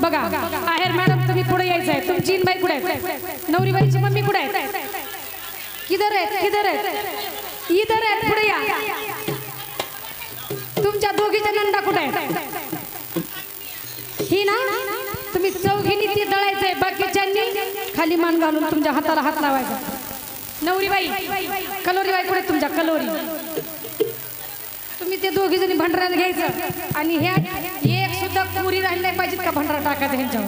बघा आहेर मॅडम तुम्ही पुढे यायचं आहे. तुमची बाई कुठे नवरी बाईची मम्मी कुठे आहेत? किधर आहेत? किधर आहेत? इधर आहेत पुढे या. तुमच्या दोघीच्या नंदा कुठे आहेत? ही ना? तुम्ही चौघीनी ती दळायचंय बाकीच्यांनी खाली मान घालून तुमच्या हाताला हात लावायचा. नवरीबाई कलोरीबाई कुठे आहेत तुमच्या? कलोरी. तुम्ही ते दोघी जणी भंडाऱ्याला घ्यायचं आणि ह्या पुरी राहिली नाही पाहिजेत का भंडारा टाकायचा ह्यांच्यावर?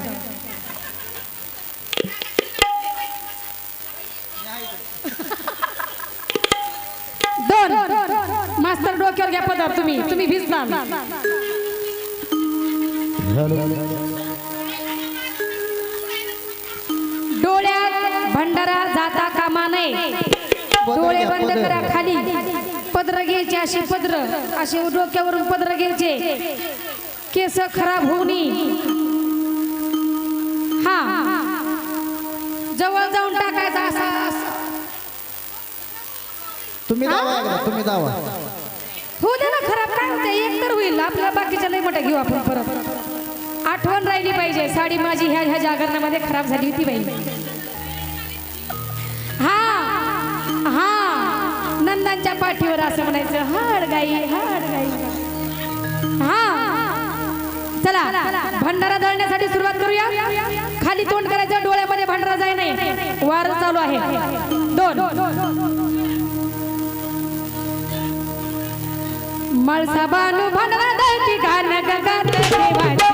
दोन. मास्तर डोक्यावर घ्या पदार्थ तुम्ही. तुम्ही भिजला डोळ्यात भंडारा जाता कामा नये. डोळे बंद करा खाली. पदर घ्यायचे असे पदर. असे डोक्यावरून पदर घ्यायचे. केस खराब नये हा. जवळ जाऊन टाकायचा असा. तुम्ही दावा एकदा तुम्ही दावा. होऊ दे ना खराब काय होते एक तर होईल. आपल्या बाकीच्या लई मोठ्या घेऊ आपण परत. आठवण राहिली पाहिजे. साडी माझी ह्या ह्या जागरणामध्ये खराब झाली होती बाई. हा. हा. नंदांच्या पाठीवर असं म्हणायचं हाड गाई हाड गाई. हा. चला भंडारा दळण्यासाठी सुरुवात करूया. खाली तोंड करायचं डोळ्यामध्ये भंडारा जाय नाही वार चालू आहे. दोन. मळसा बानू भंडारा दळती गाणं गगात देवाची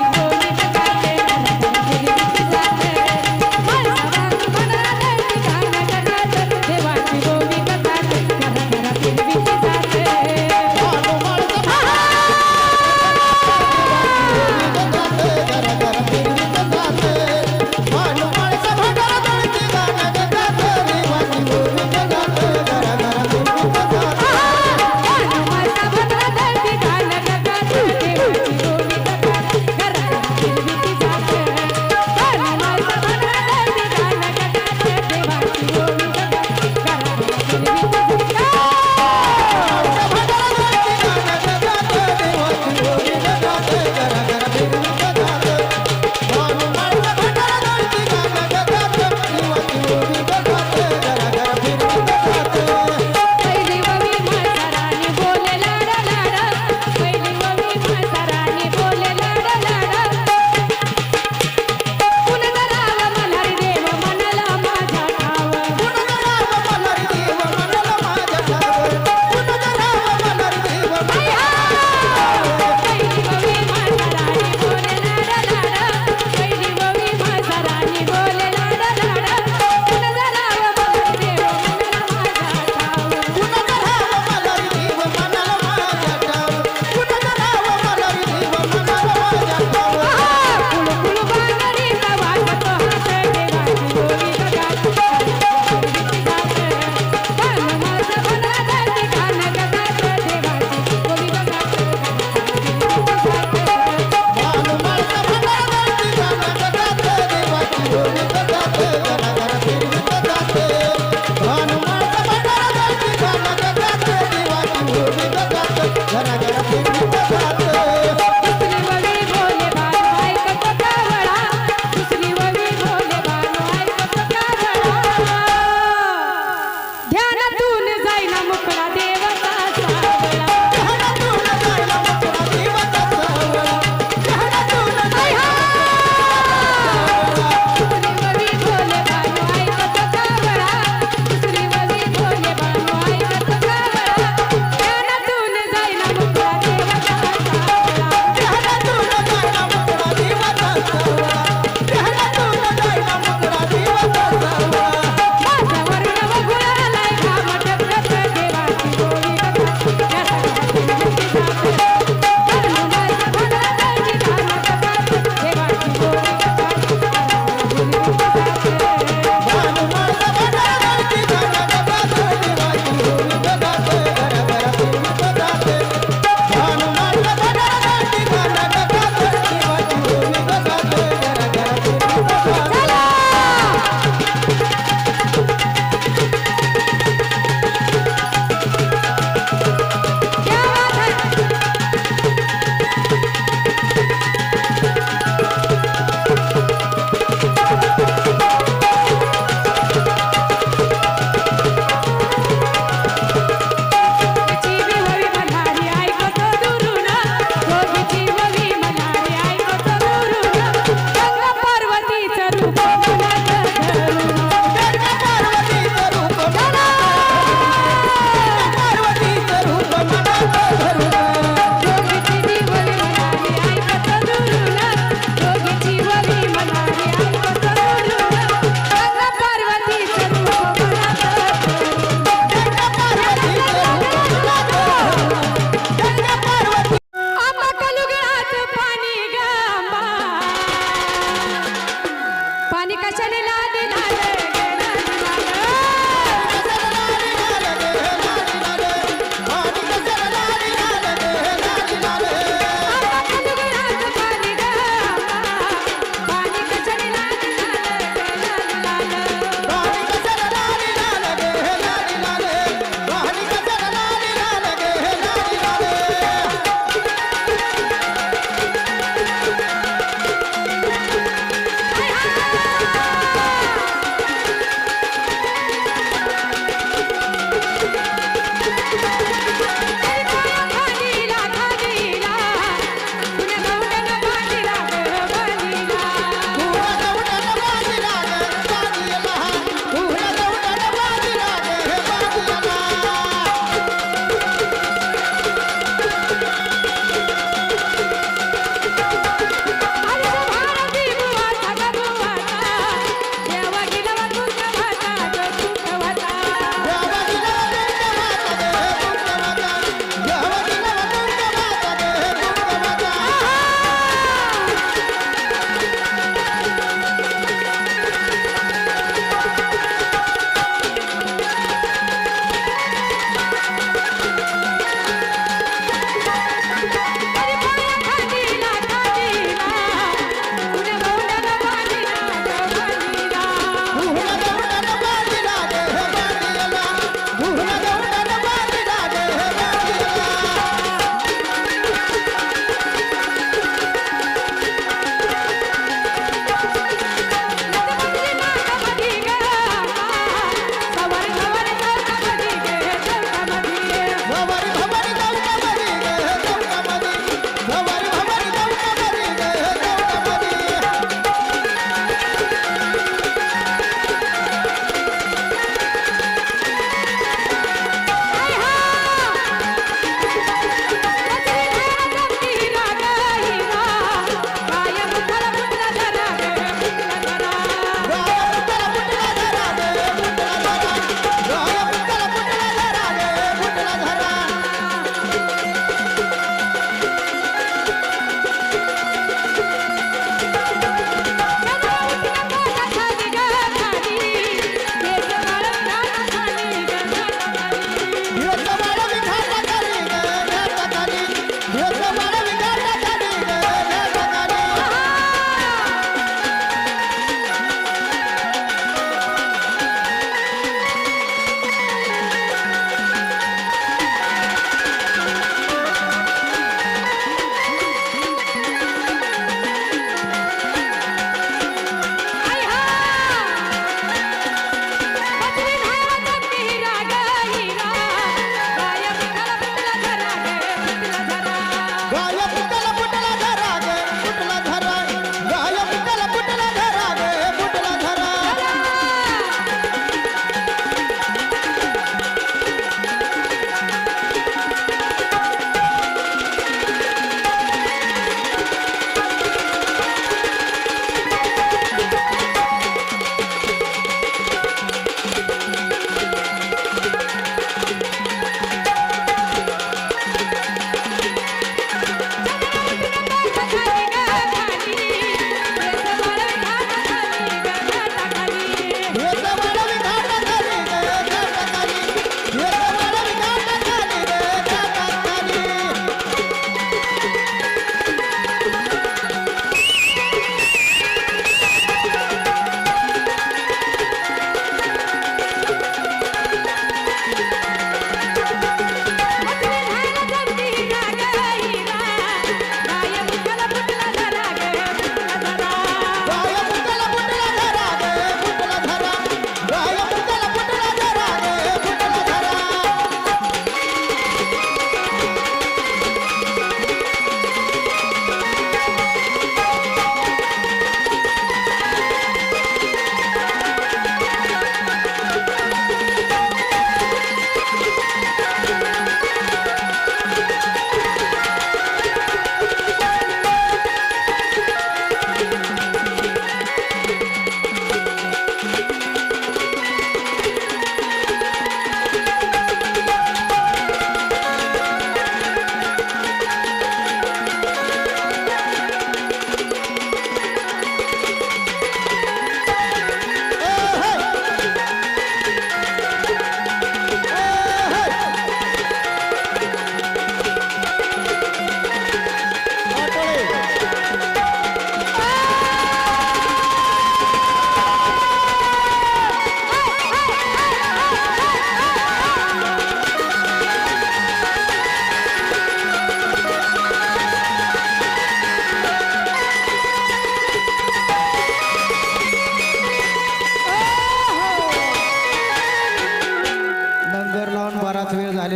নতুন যাই না মুখরা দে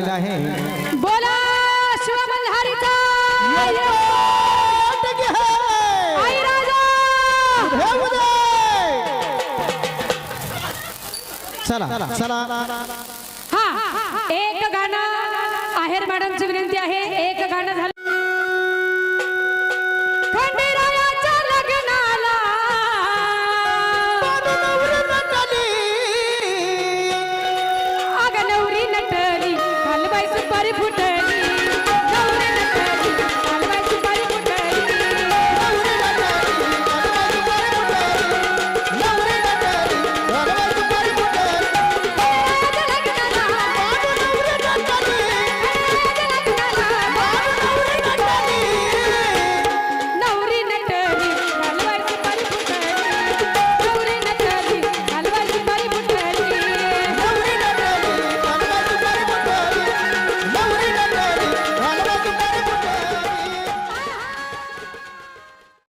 झालेला आहे. चला. चला. हा एक गाणं आहेर मॅडमची विनंती आहे. एक गाणं झालं